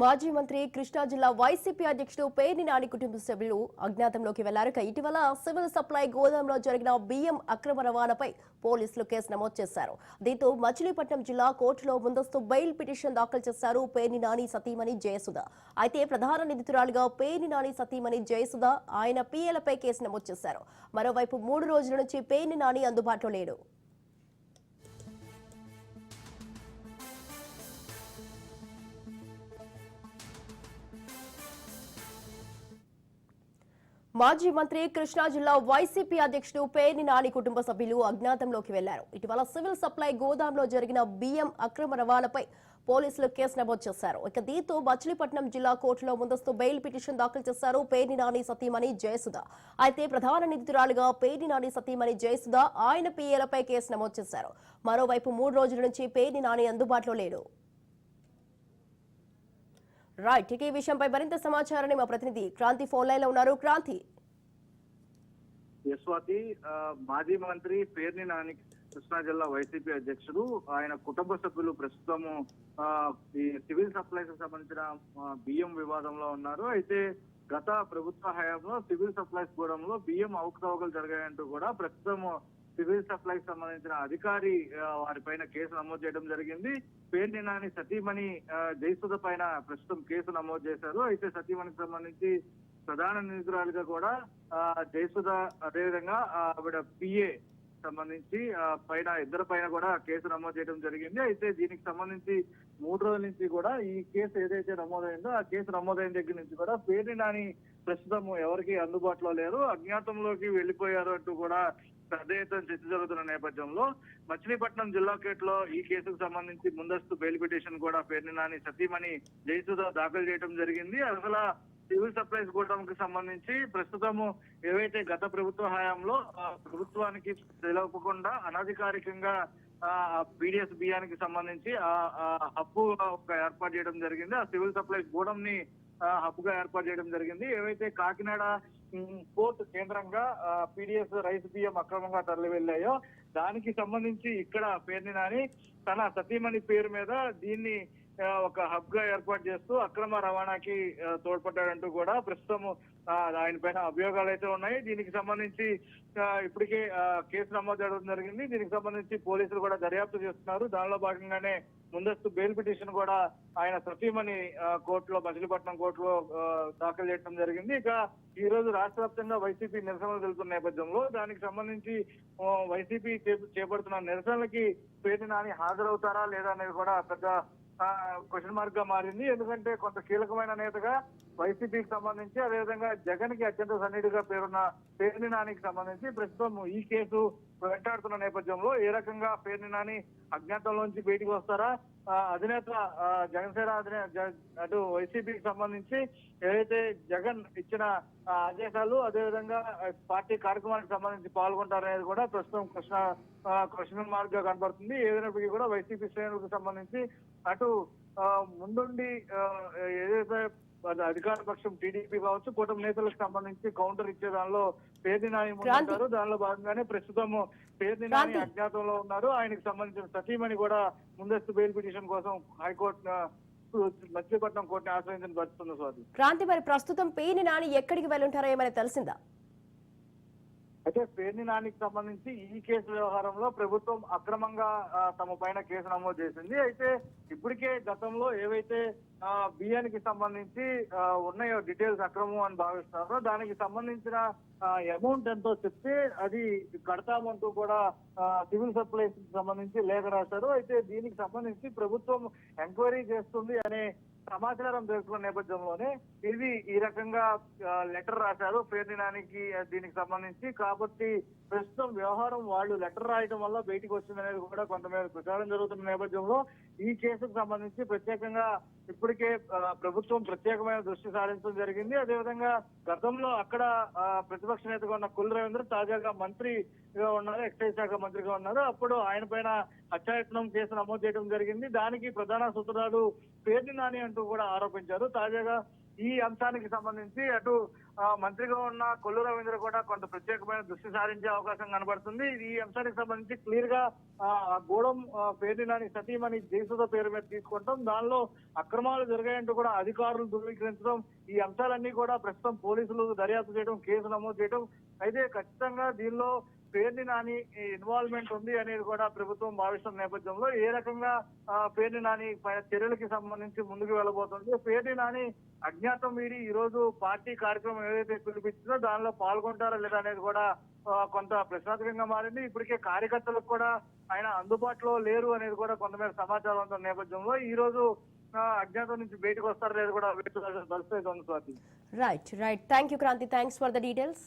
మాజీ మంత్రి కృష్ణా జిల్లా వైసీపీ అధ్యక్షుడు పేర్ని నాని కుటుంబ సభ్యులు అజ్ఞాతంలోకి వెళ్ళారు ఇటీవల సివిల్ సప్లై గోదాంలో జరిగిన బియ్యం అక్రమ రవాణాపై పోలీసులు కేసు నమోదు చేశారు. దీంతో మచిలీపట్నం జిల్లా కోర్టులో ముందస్తు బెయిల్ పిటిషన్ దాఖలు చేశారు పేర్ని నాని సతీమణి జయసుధ. అయితే ప్రధాన నిందితురాలుగా పేర్ని నాని సతీమణి జయసుధ ఆయన పీఏలపై కేసు నమోదు చేశారు. మరోవైపు మూడు రోజుల నుంచి పేర్ని నాని అందుబాటులో లేడు. మాజీ మంత్రి కృష్ణా జిల్లా వైసీపీ అధ్యక్షుడు పేర్ని నాని కుటుంబ సభ్యులు అజ్ఞాతంలోకి వెళ్ళారు. ఇటీవల సివిల్ సప్లై గోదాంలో జరిగిన బియ్యం అక్రమ రవాణాపై పోలీసులు కేసు నమోదు చేశారు. ఇక దీంతో మచిలీపట్నం జిల్లా కోర్టులో ముందస్తు బెయిల్ పిటిషన్ దాఖలు చేశారు పేర్ని నాని సతీమణి జయసుధ. అయితే ప్రధాన నిందితురాలుగా పేర్ని నాని సతీమణి జయసుధ ఆయన పిఏలపై కేసు నమోదు చేశారు. మరోవైపు మూడు రోజుల నుంచి పేర్ని నాని అందుబాటులో లేడు. రైట్ ఇక ఈ విషయంపై మరింత సమాచారాన్ని మా ప్రతినిధి క్రాంతి ఫోన్ లైన్లో ఉన్నారు. క్రాంతి యశ్వాతి మాజీ మంత్రి పేర్ని నాని కృష్ణా జిల్లా వైసీపీ అధ్యక్షుడు. ఆయన కుటుంబ సభ్యులు ప్రస్తుతము ఈ సివిల్ సప్లైస్కి సంబంధించిన బియ్యం వివాదంలో ఉన్నారు. అయితే గత ప్రభుత్వ హయాంలో సివిల్ సప్లైస్ గూడెంలో బియ్యం అవకతవకలు జరిగాయంటూ కూడా ప్రస్తుతం సివిల్ సప్లైస్ సంబంధించిన అధికారి వారిపైన కేసు నమోదు చేయడం జరిగింది. పేర్ని నాని సతీమణి జయసుధ పైన ప్రస్తుతం కేసు నమోదు చేశారు. అయితే సతీమణికి సంబంధించి ప్రధాన నిందితురాలుగా కూడా జయసుధ అదేవిధంగా ఆవిడ పిఏ సంబంధించి పైన ఇద్దరు పైన కూడా కేసు నమోదు చేయడం జరిగింది. అయితే దీనికి సంబంధించి మూడు రోజుల నుంచి కూడా ఈ కేసు ఏదైతే నమోదైందో ఆ కేసు నమోదైన దగ్గర నుంచి కూడా పేరు నాని ప్రస్తుతం ఎవరికి అందుబాటులో లేరు. అజ్ఞాతంలోకి వెళ్ళిపోయారు అంటూ కూడా పెద్ద ఎత్తున చర్చ జరుగుతున్న నేపథ్యంలో మచిలీపట్నం జిల్లా కేట్లో ఈ కేసుకు సంబంధించి ముందస్తు బెయిల్ పిటిషన్ కూడా పేర్ని నాని సతీమణి జయసుధ దాఖలు చేయడం జరిగింది. అసలు సివిల్ సప్లైస్ గోడౌన్కి సంబంధించి ప్రస్తుతము ఏవైతే గత ప్రభుత్వ హయాంలో ఆ, ప్రభుత్వానికి తెలవకుండా అనధికారికంగా పీడిఎస్ బియ్యానికి సంబంధించి ఆ హబ్బు ఒక ఏర్పాటు చేయడం జరిగింది. ఆ సివిల్ సప్లైస్ గోడౌన్ని హబ్బుగా ఏర్పాటు చేయడం జరిగింది. ఏవైతే కాకినాడ పోర్ట్ కేంద్రంగా పీడిఎస్ రైస్ బియ్యం అక్రమంగా తరలి వెళ్ళాయో దానికి సంబంధించి ఇక్కడ పేర్ని నాని తన సతీమణి పేరు మీద దీన్ని ఒక హబ్గా ఏర్పాటు చేస్తూ అక్రమ రవాణాకి తోడ్పడ్డాడంటూ కూడా ప్రస్తుతం ఆయన పైన అభియోగాలు అయితే ఉన్నాయి. దీనికి సంబంధించి ఇప్పటికే కేసు నమోదు చేయడం జరిగింది. దీనికి సంబంధించి పోలీసులు కూడా దర్యాప్తు చేస్తున్నారు. దానిలో భాగంగానే ముందస్తు బెయిల్ పిటిషన్ కూడా ఆయన సతీమణి కోర్టులో మచిలీపట్నం కోర్టులో దాఖలు చేయడం జరిగింది. ఇక ఈ రోజు రాష్ట్ర వ్యాప్తంగా వైసీపీ నిరసనలు తెలుపుతున్న నేపథ్యంలో దానికి సంబంధించి వైసీపీ చేపడుతున్న నిరసనలకి పేరు నాని హాజరవుతారా లేదా అనేది కూడా పెద్ద క్వశ్చన్ మార్క్గా మారింది. ఎందుకంటే కొంత కీలకమైన నేతగా వైసీపీకి సంబంధించి అదేవిధంగా జగన్కి అత్యంత సన్నిధిగా పేరున్న పేర్ని నానికి సంబంధించి ప్రస్తుతం ఈ కేసు వెంటాడుతున్న నేపథ్యంలో ఏ రకంగా పేర్ని నాని అజ్ఞాతంలోంచి బయటికి వస్తారా? అధినేత జగన్సేన జనసేన అధినేత అటు వైసీపీకి సంబంధించి ఏదైతే జగన్ ఇచ్చిన ఆదేశాలు అదేవిధంగా పార్టీ కార్యక్రమానికి సంబంధించి పాల్గొంటారనేది కూడా ప్రస్తుతం కృష్ణ క్వశ్చన్ మార్క్గా కనబడుతుంది. ఏదైనప్పటికీ కూడా వైసీపీ శ్రేణులకు సంబంధించి అటు ముందుండి ఏదైతే అధికార పక్షం టీడీపీ కావచ్చు కూటమి నేతలకు సంబంధించి కౌంటర్ ఇచ్చే దానిలో పేర్ని నాని ముందుంటారు దానిలో భాగంగానే ప్రస్తుతం పేర్ని నాని. అజ్ఞాతంలో ఉన్నారు. ఆయనకు సంబంధించిన సతీమణి కూడా ముందస్తు బెయిల్ పిటిషన్ కోసం హైకోర్టు మచిలీపట్నం కోర్టుని ఆశ్రయించిన పరిస్థితుంది స్వాతి. క్రాంతి మరి ప్రస్తుతం పేర్ని నాని ఎక్కడికి వెళ్ళుంటారో ఏమైనా తెలిసిందా? అయితే పేర్ని నానికి సంబంధించి ఈ కేసు వ్యవహారంలో ప్రభుత్వం అక్రమంగా తమ పైన కేసు నమోదు చేసింది. అయితే ఇప్పటికే గతంలో ఏవైతే బియ్యానికి సంబంధించి ఉన్నాయో డీటెయిల్స్ అక్రమం అని భావిస్తున్నారో దానికి సంబంధించిన అమౌంట్ ఎంతో చెప్తే అది కడతామంటూ కూడా సివిల్ సప్లైస్కి సంబంధించి లేఖ రాశారు. అయితే దీనికి సంబంధించి ప్రభుత్వం ఎంక్వైరీ చేస్తుంది అనే సమాచారం తెలుసుకున్న నేపథ్యంలోనే ఇది ఈ రకంగా లెటర్ రాశారు. ప్రేరణానికి దీనికి సంబంధించి కాబట్టి ప్రస్తుతం వ్యవహారం వాళ్ళు లెటర్ రాయడం వల్ల బయటకు వచ్చిందనేది కూడా కొంతమేర ప్రచారం జరుగుతున్న నేపథ్యంలో ఈ కేసుకు సంబంధించి ప్రత్యేకంగా ఇప్పుడు ఇప్పటికే ప్రభుత్వం ప్రత్యేకమైన దృష్టి సారించడం జరిగింది. అదేవిధంగా గతంలో అక్కడ ప్రతిపక్ష నేతగా ఉన్న కుల్ రవీంద్ర తాజాగా మంత్రిగా ఉన్నారు ఎక్సైజ్ శాఖ మంత్రిగా ఉన్నారు. అప్పుడు ఆయన పైన హత్యాయత్నం కేసు నమోదు చేయడం జరిగింది. దానికి ప్రధాన సూత్రాలు పేర్ని నాని అంటూ కూడా ఆరోపించారు. తాజాగా ఈ అంశానికి సంబంధించి అటు మంత్రిగా ఉన్న కొల్లు రవీంద్ర కూడా కొంత ప్రత్యేకమైన దృష్టి సారించే అవకాశం కనబడుతుంది. ఈ అంశానికి సంబంధించి క్లియర్గా గూడెం ఆ, సతీమణి జయసుధ పేరు మీద తీసుకుంటాం. దానిలో అక్రమాలు జరిగాయంటూ కూడా అధికారులు ధృవీకరించడం ఈ అంశాలన్నీ కూడా ప్రస్తుతం పోలీసులు దర్యాప్తు చేయడం కేసు నమోదు చేయడం. అయితే ఖచ్చితంగా దీనిలో పేర్ని నాని ఇన్వాల్వ్మెంట్ ఉంది అనేది కూడా ప్రభుత్వం భావిస్తున్న నేపథ్యంలో ఏ రకంగా పేర్ని నాని పైన చర్యలకి సంబంధించి ముందుకు వెళ్ళబోతుంది పేర్ని నాని అజ్ఞాతం వీడి ఈ రోజు పార్టీ కార్యక్రమం ఏదైతే పిలిపించిందో దానిలో పాల్గొంటారా లేదా అనేది కూడా కొంత ప్రశ్నార్థకంగా మారింది. ఇప్పటికే కార్యకర్తలకు కూడా ఆయన అందుబాటులో లేరు అనేది కూడా కొంతమేర సమాచారం ఉన్న నేపథ్యంలో ఈ రోజు అజ్ఞాతం నుంచి బయటకు వస్తారా లేదు కూడా వేచి పరిస్థితి ఉంది Swati. Right right thank you Kranthi thanks for the details